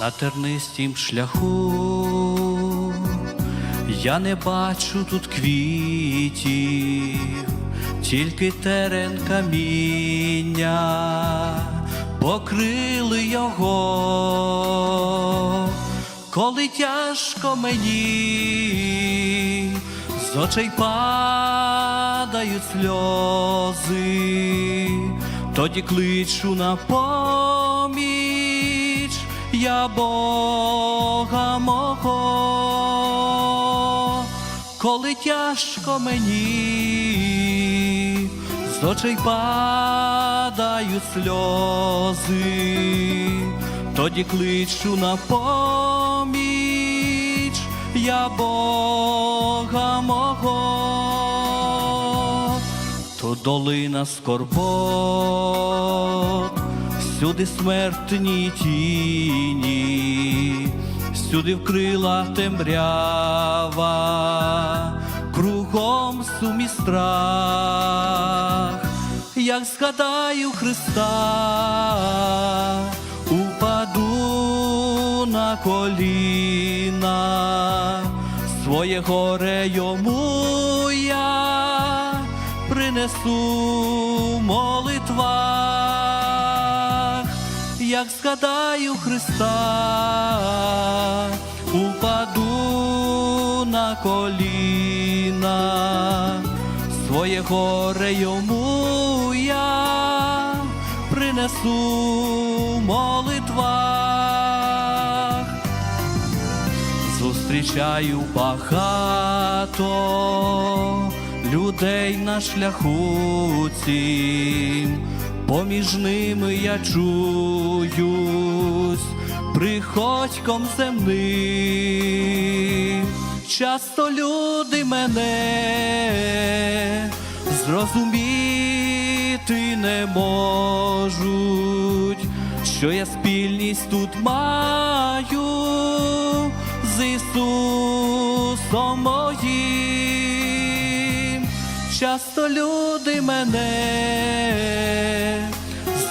на тернистім шляху, я не бачу тут квітів, тільки терен каміння, покрили його, коли тяжко мені, з очей падають сльози, тоді кличу на поміч я Бога мого, коли тяжко мені, з очей падають сльози, тоді кличу на поміч. Я Бога мого, то долина скорбот, всюди смертні тіні, всюди вкрила темрява, кругом сум страх, як згадаю Христа, упаду на коліна, своє горе йому я принесу в молитвах, як згадаю Христа, упаду на коліна, своє горе йому я принесу в молитвах. Зустрічаю багато людей на шляху цім, поміж ними я чуюсь приходьком земним. Часто люди мене зрозуміти не можуть, що я спільність тут маю з Ісусом моїм. Часто люди мене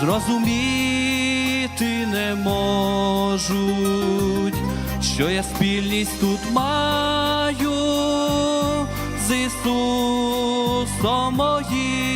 зрозуміти не можуть, що я спільність тут маю з Ісусом моїм.